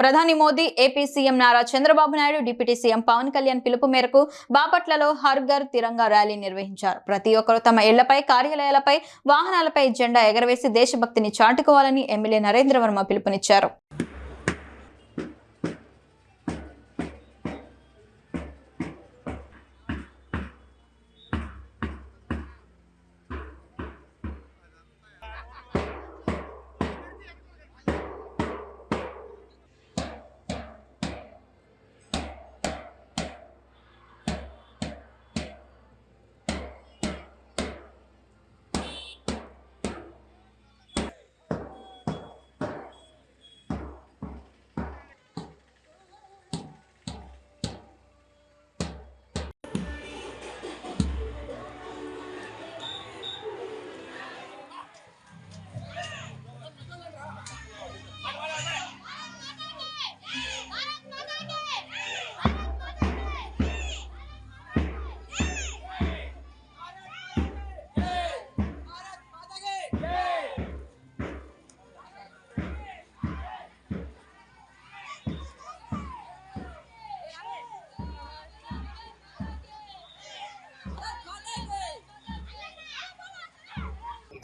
ప్రధాని Modi AP CM Nara Chandrababu Naidu deputy CM Pawan Kalyan పిలుపు మేరకు బాపట్లలో హర్ఘర్ తిరంగా ర్యాలీ నిర్వహించారు. ప్రతి ఒక్కరూ తమ ఇళ్ళపై కార్యాలయాలపై వాహనాలపై జెండా ఎగరవేసి దేశభక్తిని చాటుకోవాలని ఎమ్మెల్యే నరేంద్ర వర్మ పిలుపునిచ్చారు.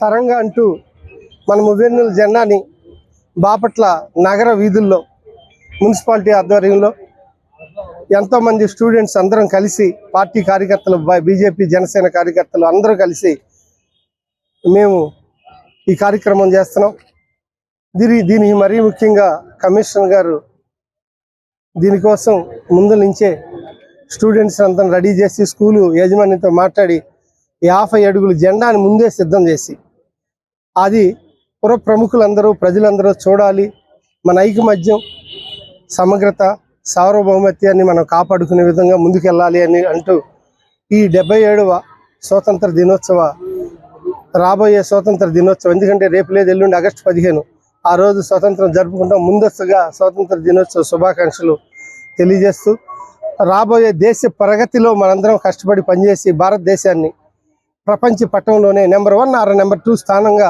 తరంగా అంటూ మన మువ్వెన్నుల జెండాని బాపట్ల నగర వీధుల్లో మున్సిపాలిటీ ఆధ్వర్యంలో ఎంతోమంది స్టూడెంట్స్ అందరం కలిసి పార్టీ కార్యకర్తలు బీజేపీ జనసేన కార్యకర్తలు అందరూ కలిసి మేము ఈ కార్యక్రమం చేస్తున్నాం. దీని దీనికి మరీ ముఖ్యంగా కమిషనర్ గారు దీనికోసం ముందు నుంచే స్టూడెంట్స్ అంతా రెడీ చేసి స్కూలు యాజమాన్యంతో మాట్లాడి యాభై అడుగుల జెండాని ముందే సిద్ధం చేసి అది పుర ప్రముఖులందరూ ప్రజలందరూ చూడాలి. మన ఐకమత్యం సమగ్రత సార్వభౌమత్యాన్ని మనం కాపాడుకునే విధంగా ముందుకెళ్ళాలి అని అంటూ ఈ డెబ్బై ఏడవ స్వాతంత్ర దినోత్సవ రాబోయే స్వాతంత్ర దినోత్సవం ఎందుకంటే రేపు లేదు ఎల్లుండి ఆగస్టు పదిహేను ఆ రోజు స్వాతంత్రం జరుపుకుంటాం. ముందస్తుగా స్వాతంత్ర దినోత్సవ శుభాకాంక్షలు తెలియజేస్తూ రాబోయే దేశ ప్రగతిలో మనందరం కష్టపడి పనిచేసి భారతదేశాన్ని ప్రపంచ పట్టణంలోనే number one or number two స్థానంగా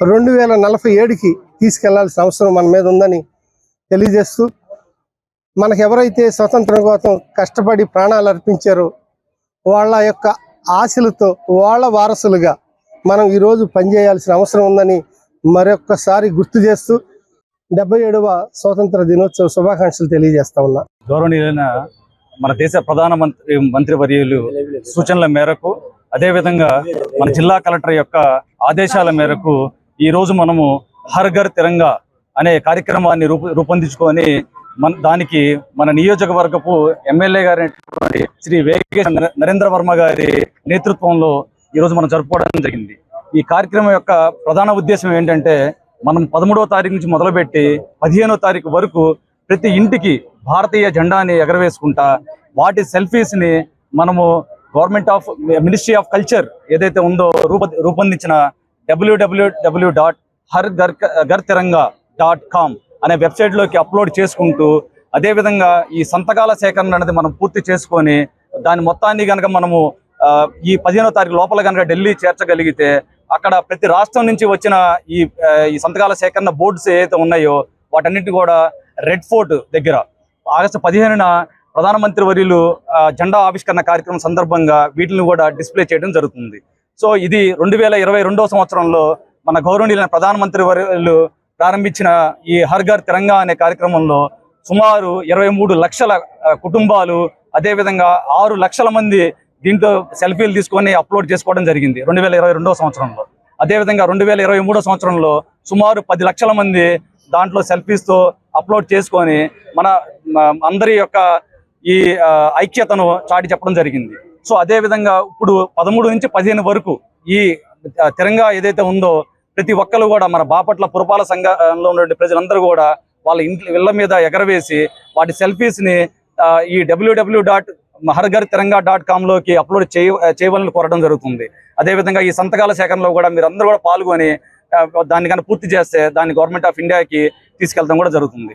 రెండు వేల నలభై ఏడుకి తీసుకెళ్ళాల్సిన అవసరం మన మీద ఉందని తెలియజేస్తూ మనకు ఎవరైతే స్వతంత్రం కోసం కష్టపడి ప్రాణాలు అర్పించారో వాళ్ళ యొక్క ఆశలతో వాళ్ళ వారసులుగా మనం ఈరోజు పనిచేయాల్సిన అవసరం ఉందని మరొక్కసారి గుర్తు చేస్తూ డెబ్బై ఏడవ స్వాతంత్ర దినోత్సవ శుభాకాంక్షలు తెలియజేస్తా ఉన్నా. గౌరవనీయులైన మన దేశ ప్రధాన మంత్రి మంత్రివర్యులు సూచనల మేరకు అదేవిధంగా మన జిల్లా కలెక్టర్ యొక్క ఆదేశాల మేరకు ఈ రోజు మనము హర్ ఘర్ తిరంగా అనే కార్యక్రమాన్ని రూప రూపొందించుకొని మన దానికి మన నియోజకవర్గపు ఎమ్మెల్యే గారి శ్రీ వేగేశ్ నరేంద్ర వర్మ గారి నేతృత్వంలో ఈ రోజు మనం జరుపుకోవడం జరిగింది. ఈ కార్యక్రమం యొక్క ప్రధాన ఉద్దేశం ఏంటంటే మనం పదమూడవ తారీఖు నుంచి మొదలుపెట్టి పదిహేనో తారీఖు వరకు ప్రతి ఇంటికి భారతీయ జెండాని ఎగరవేసుకుంటా వాటి సెల్ఫీస్ని మనము government of ministry of culture ఏదైతే ఉందో రూప రూపొందించిన డబ్ల్యూడబ్ల్యూడబ్ల్యూ డాట్ హర్ గర్ గర్ తిరంగా డాట్ కామ్ అనే వెబ్సైట్లోకి అప్లోడ్ చేసుకుంటూ అదేవిధంగా ఈ సంతకాల సేకరణ అనేది మనం పూర్తి చేసుకొని దాని మొత్తాన్ని కనుక మనము ఈ పదిహేనో తారీఖు లోపల కనుక ఢిల్లీ చేర్చగలిగితే అక్కడ ప్రతి రాష్ట్రం నుంచి వచ్చిన ఈ ఈ సంతకాల సేకరణ బోర్డ్స్ ఏవైతే ఉన్నాయో వాటన్నిటి కూడా రెడ్ ఫోర్ట్ దగ్గర. ఆగస్టు పదిహేనున ప్రధానమంత్రి వర్యులు జెండా ఆవిష్కరణ కార్యక్రమం సందర్భంగా వీటిని కూడా డిస్ప్లే చేయడం జరుగుతుంది. సో ఇది రెండు వేల ఇరవై రెండవ సంవత్సరంలో మన గౌరవనీయులైన ప్రధానమంత్రి వర్యులు ప్రారంభించిన ఈ హర్ఘర్ ఘర్ అనే కార్యక్రమంలో సుమారు ఇరవై మూడు లక్షల కుటుంబాలు అదేవిధంగా ఆరు లక్షల మంది దీంతో సెల్ఫీలు తీసుకొని అప్లోడ్ చేసుకోవడం జరిగింది రెండు వేల ఇరవై రెండవ సంవత్సరంలో. అదేవిధంగా రెండు వేల ఇరవై మూడో సంవత్సరంలో సుమారు పది లక్షల మంది దాంట్లో సెల్ఫీస్తో అప్లోడ్ చేసుకొని మన అందరి యొక్క ఈ ఐక్యతను చాటి చెప్పడం జరిగింది. సో అదే విధంగా ఇప్పుడు పదమూడు నుంచి పదిహేను వరకు ఈ తిరంగా ఏదైతే ఉందో ప్రతి ఒక్కరు కూడా మన బాపట్ల పురపాల సంఘంలో ఉన్నటువంటి ప్రజలందరూ కూడా వాళ్ళ ఇంట్లో ఇళ్ళ మీద ఎగరవేసి వాటి సెల్ఫీస్ని ఈ డబ్ల్యూడబ్ల్యూ డాట్ హర్ఘర్ తిరంగా డాట్ కామ్లోకి అప్లోడ్ చేయ చేయవాలని కోరడం జరుగుతుంది. అదేవిధంగా ఈ సంతకాల సేకరణలో కూడా మీరు అందరూ కూడా పాల్గొని ఆ, దాన్ని పూర్తి చేస్తే దాన్ని గవర్నమెంట్ ఆఫ్ ఇండియాకి తీసుకెళ్తాం కూడా జరుగుతుంది.